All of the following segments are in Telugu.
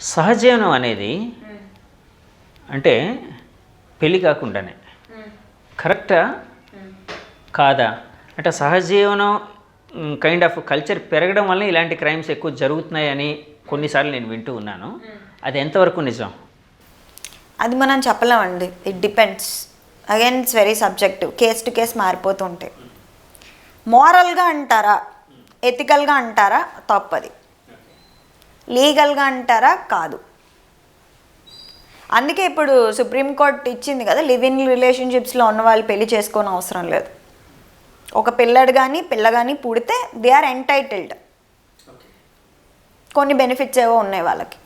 సహజీవనం అనేది అంటే పెళ్ళి కాకుండానే. కరెక్టా? కాదా? అంటే సహజీవనం కైండ్ ఆఫ్ కల్చర్ పెరగడం వల్ల ఇలాంటి క్రైమ్స్ ఎక్కువ జరుగుతున్నాయని కొన్నిసార్లు నేను వింటూ ఉన్నాను. అది ఎంతవరకు నిజం? అది మనం చెప్పలేమండి. It depends again it's very subjective case to case మారిపోతూ ఉంటాయి మోరల్గా అంటారా? ఎథికల్గా అంటారా? తప్పది. లీగల్గా అంటారా? కాదు. అందుకే ఇప్పుడు సుప్రీంకోర్టు ఇచ్చింది కదా లివ్ ఇన్ రిలేషన్షిప్స్లో ఉన్న వాళ్ళు పెళ్ళి చేసుకోని అవసరం లేదు. ఒక పిల్లడు కానీ పిల్ల కానీ పుడితే దే ఆర్ ఎంటైటిల్డ్. కొన్ని బెనిఫిట్స్ ఏవో ఉన్నాయి వాళ్ళకి.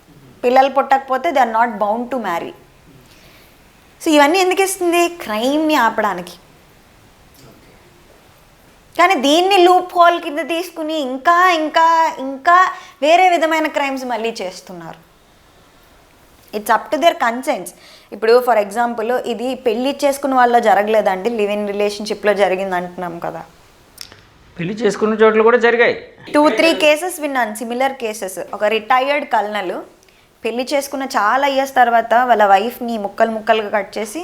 పిల్లలు పుట్టకపోతే they are not bound to marry. So ఇవన్నీ ఎందుకు ఇస్తుంది? క్రైమ్ని ఆపడానికి. కానీ దీన్ని లూప్ హోల్ కింద తీసుకుని ఇంకా ఇంకా ఇంకా వేరే విధమైన క్రైమ్స్ మళ్ళీ చేస్తున్నారు. It's up to their consents ఇప్పుడు ఫర్ ఎగ్జాంపుల్ ఇది పెళ్ళి చేసుకున్న వాళ్ళ జరగలేదండి. లివ్ ఇన్ రిలేషన్షిప్లో జరిగింది అంటున్నాం కదా. పెళ్ళి చేసుకున్న చోట్ల కూడా జరిగాయి. టూ త్రీ కేసెస్ విన్నాను సిమిలర్ కేసెస్ ఒక రిటైర్డ్ కల్నల్ పెళ్ళి చేసుకున్న చాలా ఇయర్స్ తర్వాత వాళ్ళ వైఫ్ని ముక్కలు ముక్కలుగా కట్ చేసి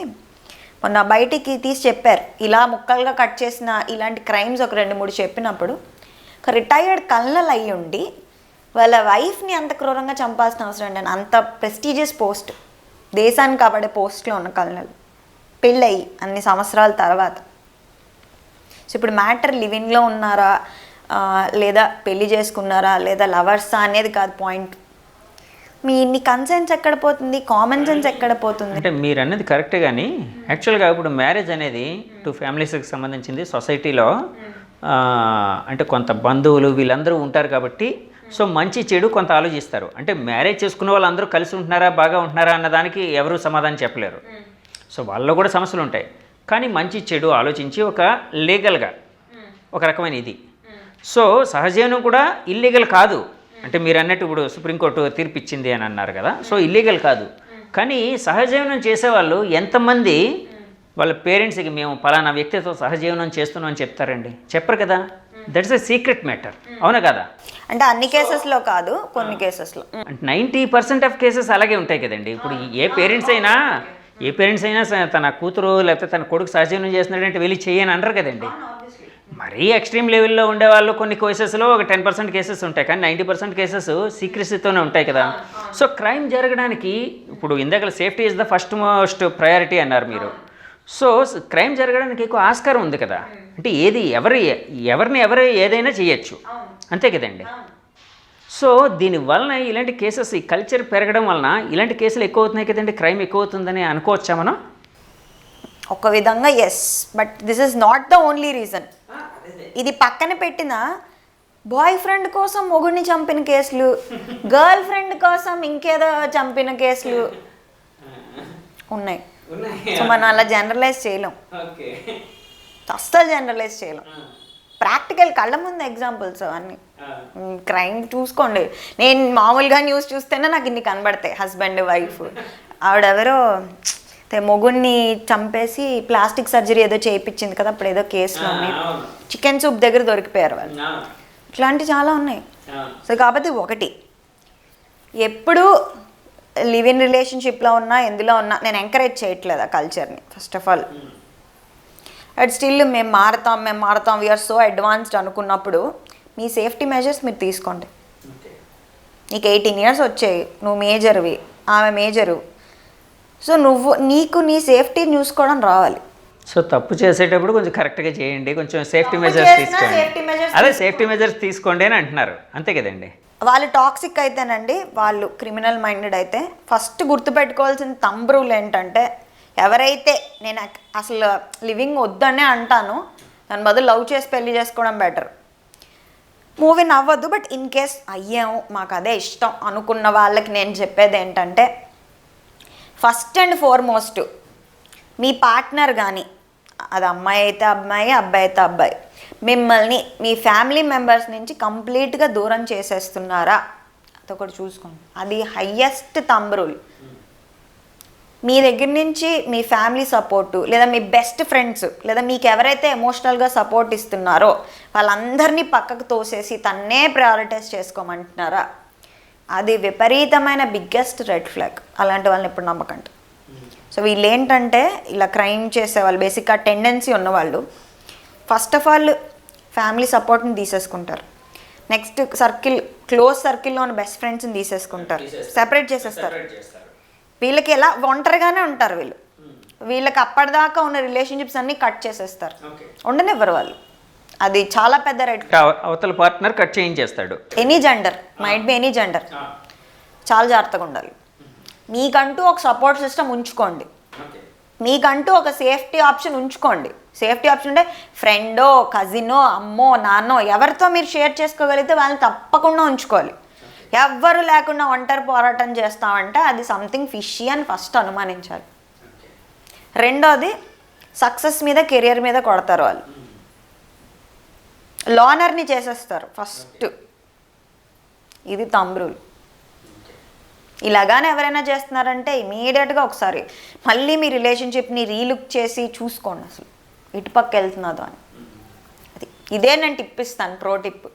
మొన్న బయటికి తీసి చెప్పారు. ఇలా ముక్కలుగా కట్ చేసిన ఇలాంటి క్రైమ్స్ ఒక రెండు మూడు చెప్పినప్పుడు ఒక రిటైర్డ్ కల్నల్ అయ్యి ఉండి వాళ్ళ వైఫ్ని అంత క్రూరంగా చంపాల్సిన అవసరం ఏంటని అంత ప్రెస్టీజియస్ పోస్ట్ దేశాన్ని కాపాడే పోస్ట్లో ఉన్న కల్నల్. పెళ్ళయి అన్ని సంవత్సరాల తర్వాత. సో ఇప్పుడు మ్యాటర్ లివింగ్లో ఉన్నారా? లేదా పెళ్ళి చేసుకున్నారా? లేదా లవర్సా అనేది కాదు పాయింట్ మీ ఇన్ని కన్సెన్స్ ఎక్కడ పోతుంది? కామన్ సెన్స్ ఎక్కడ పోతుంది? అంటే మీరు అన్నది కరెక్ట్ కానీ యాక్చువల్గా ఇప్పుడు మ్యారేజ్ అనేది టూ ఫ్యామిలీస్కి సంబంధించింది. సొసైటీలో అంటే కొంత బంధువులు వీళ్ళందరూ ఉంటారు కాబట్టి సో మంచి చెడు కొంత ఆలోచిస్తారు. అంటే మ్యారేజ్ చేసుకున్న వాళ్ళందరూ కలిసి ఉంటున్నారా బాగా ఉంటున్నారా అన్నదానికి ఎవరు సమాధానం చెప్పలేరు. సో వాళ్ళలో కూడా సమస్యలు ఉంటాయి. కానీ మంచి చెడు ఆలోచించి ఒక లీగల్గా ఒక రకమైన ఇది. సో సహజీవనం కూడా ఇల్లీగల్ కాదు. అంటే మీరు అన్నట్టు ఇప్పుడు సుప్రీంకోర్టు తీర్పు ఇచ్చింది అని అన్నారు కదా. సో ఇల్లీగల్ కాదు. కానీ సహజీవనం చేసేవాళ్ళు ఎంతమంది వాళ్ళ పేరెంట్స్కి మేము పలానా వ్యక్తితో సహజీవనం చేస్తున్నాం అని చెప్తారండి. చెప్పరు కదా? దట్స్ ఎ సీక్రెట్ మ్యాటర్ అవునా కదా? అంటే అన్ని కేసెస్లో కాదు కొన్ని కేసెస్లో. అంటే నైంటీ పర్సెంట్ ఆఫ్ కేసెస్ అలాగే ఉంటాయి కదండి. ఇప్పుడు ఏ పేరెంట్స్ అయినా ఏ పేరెంట్స్ అయినా తన కూతురు లేకపోతే తన కొడుకు సహజీవనం చేస్తున్నాడంటే వెళ్ళి చేయని అనరు కదండి. మరీ ఎక్స్ట్రీమ్ లెవెల్లో ఉండేవాళ్ళు కొన్ని కేసెస్లో ఒక టెన్ పర్సెంట్ కేసెస్ ఉంటాయి. కానీ నైంటీ పర్సెంట్ కేసెస్ సీక్రెసీతోనే ఉంటాయి కదా. సో క్రైమ్ జరగడానికి ఇప్పుడు ఇందాక safety is the first most priority అన్నారు మీరు. సో క్రైమ్ జరగడానికి ఎక్కువ ఆస్కారం ఉంది కదా. అంటే ఏది ఎవరి ఎవరిని ఎవరు ఏదైనా చేయొచ్చు. అంతే కదండి. సో దీని వలన ఇలాంటి కేసెస్ ఈ కల్చర్ పెరగడం వలన ఇలాంటి కేసులు ఎక్కువ అవుతున్నాయి కదండి. క్రైమ్ ఎక్కువ అవుతుందని అనుకోవచ్చా మనం? ఒక విధంగా yes but this is not the only reason ఇది పక్కన పెట్టిన బాయ్ ఫ్రెండ్ కోసం మొగుడిని చంపిన కేసులు గర్ల్ ఫ్రెండ్ కోసం ఇంకేదో చంపిన కేసులు ఉన్నాయి. సో మనం అలా జనరలైజ్ చేయలేం. అస్సలు జనరలైజ్ చేయలేం. ప్రాక్టికల్ కళ్ళ ముందు ఎగ్జాంపుల్స్ అవన్నీ క్రైమ్ చూసుకోండి. నేను మామూలుగా న్యూస్ చూస్తేనే నాకు ఇన్ని కనబడతాయి. హస్బెండ్ వైఫ్ ఆవిడెవరో మొగుడిని చంపేసి ప్లాస్టిక్ సర్జరీ ఏదో చేయించింది కదా అప్పుడు ఏదో కేసులో చికెన్ సూప్ దగ్గర దొరికిపోయారు వాళ్ళు. ఇట్లాంటివి చాలా ఉన్నాయి. సో కాబట్టి ఒకటి ఎప్పుడు లివ్ ఇన్ రిలేషన్షిప్లో ఉన్నా ఎందులో ఉన్నా నేను ఎంకరేజ్ చేయట్లేదు ఆ కల్చర్ని first of all. At still మేము మారుతాం మేము మారుతాం వీఆర్ సో అడ్వాన్స్డ్ అనుకున్నప్పుడు మీ సేఫ్టీ మెజర్స్ మీరు తీసుకోండి. నీకు ఎయిటీన్ ఇయర్స్ వచ్చాయి నువ్వు మేజర్వి ఆమె మేజరు సో నువ్వు నీకు నీ సేఫ్టీ చూసుకోవడం రావాలి. సో తప్పు చేసేటప్పుడు కొంచెం కరెక్ట్గా చేయండి కొంచెం సేఫ్టీ మెజర్స్ తీసుకోండి. అదే సేఫ్టీ మెజర్స్ తీసుకోండి అని అంటున్నారు. అంతే కదండి? వాళ్ళు టాక్సిక్ అయితేనండి వాళ్ళు క్రిమినల్ మైండెడ్ అయితే ఫస్ట్ గుర్తుపెట్టుకోవాల్సిన తంబ్ రూల్ ఏంటంటే ఎవరైతే నేను అసలు లివింగ్ వద్దనే అంటాను దాని బదులు లవ్ చేసి పెళ్ళి చేసుకోవడం బెటర్. మూవీ నవ్వద్దు బట్ ఇన్ కేస్ అయ్యాము మాకు అదే ఇష్టం అనుకున్న వాళ్ళకి నేను చెప్పేది ఏంటంటే ఫస్ట్ అండ్ ఫార్మోస్ట్. మీ పార్ట్నర్ కానీ అది అమ్మాయి అయితే అమ్మాయి అబ్బాయి అయితే అబ్బాయి మిమ్మల్ని మీ ఫ్యామిలీ మెంబర్స్ నుంచి కంప్లీట్గా దూరం చేసేస్తున్నారా? అదొకటి చూసుకోండి అది హయ్యెస్ట్ తంబ్రూల్ మీ దగ్గర నుంచి మీ ఫ్యామిలీ సపోర్టు లేదా మీ బెస్ట్ ఫ్రెండ్స్ లేదా మీకు ఎవరైతే ఎమోషనల్గా సపోర్ట్ ఇస్తున్నారో వాళ్ళందరినీ పక్కకు తోసేసి తన్నే ప్రయారిటైజ్ చేసుకోమంటున్నారా? అది విపరీతమైన బిగ్గెస్ట్ రెడ్ ఫ్లాగ్ అలాంటి వాళ్ళని ఎప్పుడు నమ్మకండి. సో వీళ్ళు ఏంటంటే ఇలా క్రైమ్ చేసేవాళ్ళు బేసిక్గా టెండెన్సీ ఉన్నవాళ్ళు ఫస్ట్ ఆఫ్ ఆల్ ఫ్యామిలీ సపోర్ట్ని తీసేసుకుంటారు. నెక్స్ట్ సర్కిల్ క్లోజ్ సర్కిల్లో ఉన్న బెస్ట్ ఫ్రెండ్స్ని తీసేసుకుంటారు. సెపరేట్ చేసేస్తారు. వీళ్ళకి ఎలా ఒంటరిగానే ఉంటారు వీళ్ళు. వీళ్ళకి అప్పటిదాకా ఉన్న రిలేషన్షిప్స్ అన్నీ కట్ చేసేస్తారు. ఉండనివ్వరు వాళ్ళు. అది చాలా పెద్ద రెడ్ అవ- అవతల partner cut చేయించేస్తాడు. Any gender might be any gender చాలా జాగ్రత్తగా ఉండాలి. మీకంటూ ఒక సపోర్ట్ సిస్టమ్ ఉంచుకోండి. మీకంటూ ఒక సేఫ్టీ ఆప్షన్ ఉంచుకోండి. సేఫ్టీ ఆప్షన్ అంటే ఫ్రెండో కజినో అమ్మో నాన్నో ఎవరితో మీరు షేర్ చేసుకోగలిగితే వాళ్ళని తప్పకుండా ఉంచుకోవాలి. ఎవ్వరు లేకుండా ఒంటరి పోరాటం చేస్తామంటే అది సంథింగ్ ఫిషీ అని ఫస్ట్ అనుమానించాలి. రెండోది సక్సెస్ మీద కెరియర్ మీద కొడతారు వాళ్ళు. లోనర్ని చేసేస్తారు ఫస్ట్. ఇది తమ్రులు ఇలాగానే ఎవరైనా చేస్తున్నారంటే ఇమీడియట్గా ఒకసారి మళ్ళీ మీ రిలేషన్షిప్ని రీలుక్ చేసి చూసుకోండి అసలు. ఇటుపక్క వెళ్తున్నదో అని. అది ఇదే నేను టిప్ ఇస్తాను ప్రో టిప్.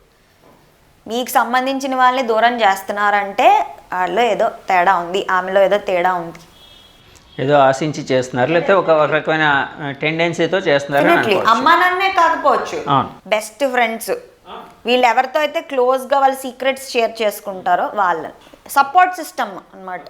మీకు సంబంధించిన వాళ్ళని దూరం చేస్తున్నారంటే వాళ్ళు ఏదో తేడా ఉంది ఆమెలో ఏదో తేడా ఉంది. ఏదో ఆశించి చేస్తున్నారు లేకపోతే ఒక రకమైన టెండెన్సీతో చేస్తున్నారు అని డెఫినెట్లీ అనుకోవచ్చు. అమ్మా నాన్నే కాకపోవచ్చు. బెస్ట్ ఫ్రెండ్స్ వీళ్ళు ఎవరితో అయితే క్లోజ్గా వాళ్ళ సీక్రెట్స్ షేర్ చేసుకుంటారో వాళ్ళని. సపోర్ట్ సిస్టమ్ అన్నమాట.